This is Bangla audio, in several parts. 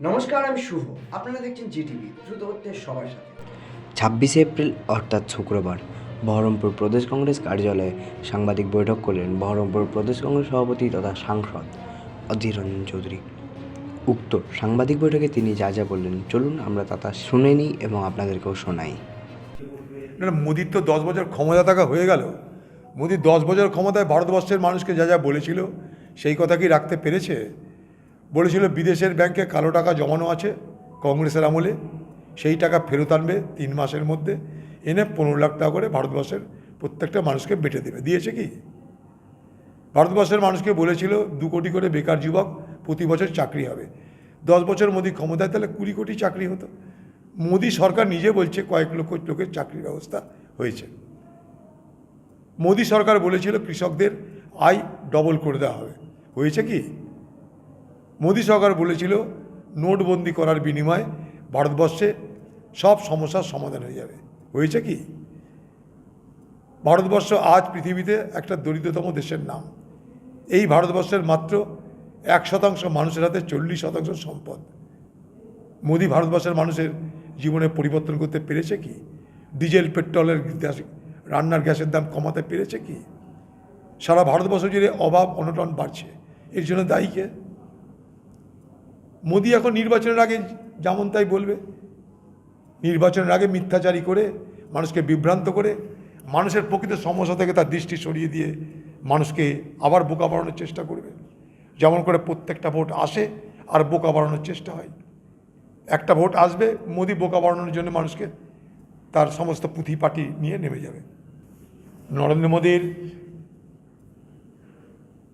নমস্কার আমি শুভ। আপনারা দেখছেন জিটিভি দ্রুত হচ্ছে সবার সাথে। ছাব্বিশে এপ্রিল অর্থাৎ শুক্রবার বহরমপুর প্রদেশ কংগ্রেস কার্যালয়ে সাংবাদিক বৈঠক করলেন বহরমপুর প্রদেশ কংগ্রেস সভাপতি তথা সাংসদ অধীর রঞ্জন চৌধুরী। উক্ত সাংবাদিক বৈঠকে তিনি যা যা বললেন চলুন আমরা তা তা শুনে নিই এবং আপনাদেরকেও শোনাই। না মোদির তো দশ বছর ক্ষমতা থাকা হয়ে গেল। মোদি দশ বছর ক্ষমতায় ভারতবর্ষের মানুষকে যা যা বলেছিল সেই কথা কি রাখতে পেরেছে? বলেছিল বিদেশের ব্যাংকে কালো টাকা জমানো আছে কংগ্রেসের আমলে, সেই টাকা ফেরত আনবে তিন মাসের মধ্যে। এনে পনেরো লাখ টাকা করে ভারতবর্ষের প্রত্যেকটা মানুষকে বেটে দেবে। দিয়েছে কি? ভারতবর্ষের মানুষকে বলেছিল, দু কোটি করে বেকার যুবক প্রতি বছর চাকরি হবে। দশ বছর মোদি ক্ষমতায়, তাহলে কুড়ি কোটি চাকরি হতো। মোদী সরকার নিজে বলছে, কয়েক লক্ষ লোকের চাকরির ব্যবস্থা হয়েছে। মোদী সরকার বলেছিল, কৃষকদের আয় ডবল করে দেওয়া হবে। হয়েছে কি? সরকার বলেছিল, নোটবন্দি করার বিনিময়ে ভারতবর্ষে সব সমস্যার সমাধান হয়ে যাবে। হয়েছে কি? ভারতবর্ষ আজ পৃথিবীতে একটা দরিদ্রতম দেশের নাম। এই ভারতবর্ষের মাত্র এক শতাংশ মানুষের হাতে চল্লিশ শতাংশ সম্পদ। মোদি ভারতবর্ষের মানুষের জীবনে পরিবর্তন করতে পেরেছে কি? ডিজেল, পেট্রোলের গ্যাস, রান্নার গ্যাসের দাম কমাতে পেরেছে কি? সারা ভারতবর্ষ জুড়ে অভাব, অনটন বাড়ছে। এর জন্য দায়ী কে? মোদি এখন নির্বাচনের আগে যেমন তাই বলবে। নির্বাচনের আগে মিথ্যাচারী করে, মানুষকে বিভ্রান্ত করে, মানুষের প্রকৃত সমস্যা থেকে তার দৃষ্টি সরিয়ে দিয়ে মানুষকে আবার বোকা বাড়ানোর চেষ্টা করবে। যেমন করে প্রত্যেকটা ভোট আসে আর বোকা বাড়ানোর চেষ্টা হয়। একটা ভোট আসবে, মোদি বোকা বাড়ানোর জন্য মানুষকে তার সমস্ত পুঁথি পাটি নিয়ে নেমে যাবে। নরেন্দ্র মোদীর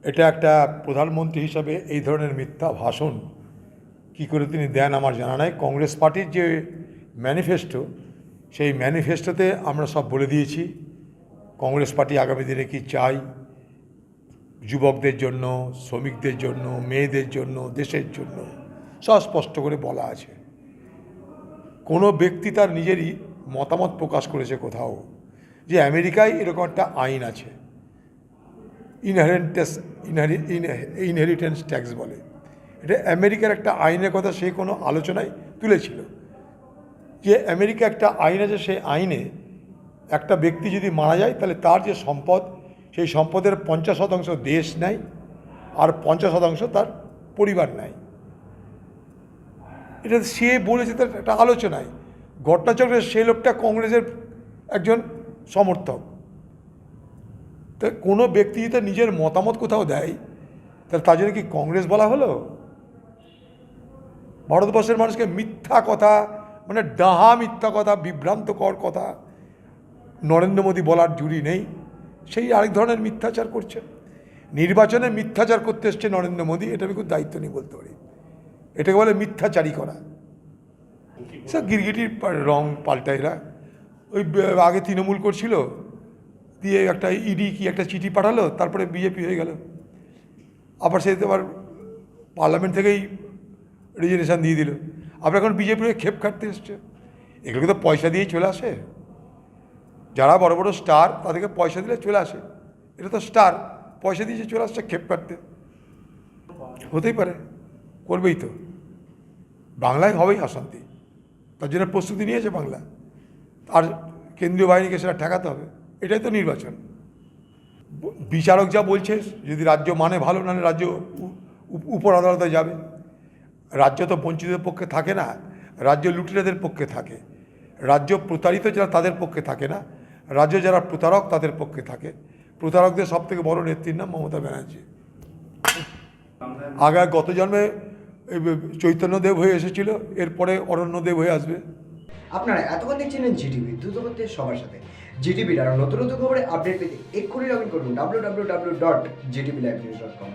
এটা একটা প্রধানমন্ত্রী হিসাবে এই ধরনের মিথ্যা ভাষণ কি করে তিনি দেন আমার জানা নাই। কংগ্রেস পার্টির যে ম্যানিফেস্টো সেই ম্যানিফেস্টোতে আমরা সব বলে দিয়েছি, কংগ্রেস পার্টি আগামী দিনে কি চাই? যুবকদের জন্য, শ্রমিকদের জন্য, মেয়েদের জন্য, দেশের জন্য, সব স্পষ্ট করে বলা আছে। কোনো ব্যক্তি তার নিজেরই মতামত প্রকাশ করেছে কোথাও, যে আমেরিকায় এরকম একটা আইন আছে ইনহারেন্টেস ইনহারি ইনহেরিটেন্স ট্যাক্স বলে। এটা আমেরিকার একটা আইনের কথা সে কোনো আলোচনায় তুলেছিল। যে আমেরিকা একটা আইন আছে, সেই আইনে একটা ব্যক্তি যদি মারা যায়, তাহলে তার যে সম্পদ, সেই সম্পদের পঞ্চাশ শতাংশ দেশ নেয় আর পঞ্চাশ শতাংশ তার পরিবার নেয়। এটা সে বলেছে তার একটা আলোচনায়। ঘটনাচক্রের সেই লোকটা কংগ্রেসের একজন সমর্থক। তা কোনো ব্যক্তি যদি নিজের মতামত কোথাও দেয়, তাহলে তার জন্য কি কংগ্রেস বলা হলো? ভারতবর্ষের মানুষকে মিথ্যা কথা মানে ডাহা মিথ্যা কথা, বিভ্রান্তকর কথা নরেন্দ্র মোদী বলার জুড়ি নেই। সেই আরেক ধরনের মিথ্যাচার করছে। নির্বাচনে মিথ্যাচার করতে এসছে নরেন্দ্র মোদী, এটা আমি খুব দায়িত্ব নিয়ে বলতে পারি। এটাকে বলে মিথ্যাচারী করা। সব গিরগিটির রং পাল্টায় এরা। ওই আগে তৃণমূল করছিল, দিয়ে একটা ইডি কি একটা চিঠি পাঠালো, তারপরে বিজেপি হয়ে গেল। আবার সে তো আবার পার্লামেন্ট থেকেই রেজিগনেশন দিয়ে দিল। আবার এখন বিজেপির খেপ খাটতে এসছে। এগুলোকে তো পয়সা দিয়েই চলে আসে। যারা বড় বড় স্টার তাদেরকে পয়সা দিলে চলে আসে। এটা তো স্টার পয়সা দিয়েছে চলে আসছে খেপ কাটতে হতেই পারে, করবেই তো। বাংলায় হবেই অশান্তি। তার জন্য প্রস্তুতি নিয়েছে বাংলা। আর কেন্দ্রীয় বাহিনীকে সেটা ঠেকাতে হবে। এটাই তো নির্বাচন। বিচারক যা বলছে, যদি রাজ্য মানে ভালো, নাহলে রাজ্য উপর আদালতে যাবে। রাজ্য তো বঞ্চিতদের পক্ষে থাকে না, রাজ্য লুটেরাদের পক্ষে থাকে, রাজ্য প্রতারিত যারা তাদের পক্ষে থাকে না, রাজ্য যারা প্রতারক তাদের পক্ষে থাকে। প্রতারকদের সব থেকে বড় নেত্রীর নাম মমতা ব্যানার্জি। আগে গত জন্মে চৈতন্যদেব হয়ে এসেছিল, এরপরে অরণ্যদেব হয়ে আসবে। আপনারা এতক্ষণ দেখছিলেন জিটিভি, দ্রুত হচ্ছে সবার সাথে। জিটিভির আরও নতুন নতুন খবরে আপডেট পেতে এক্ষুনি লগ ইন করুন W W W dot GTV live news dot com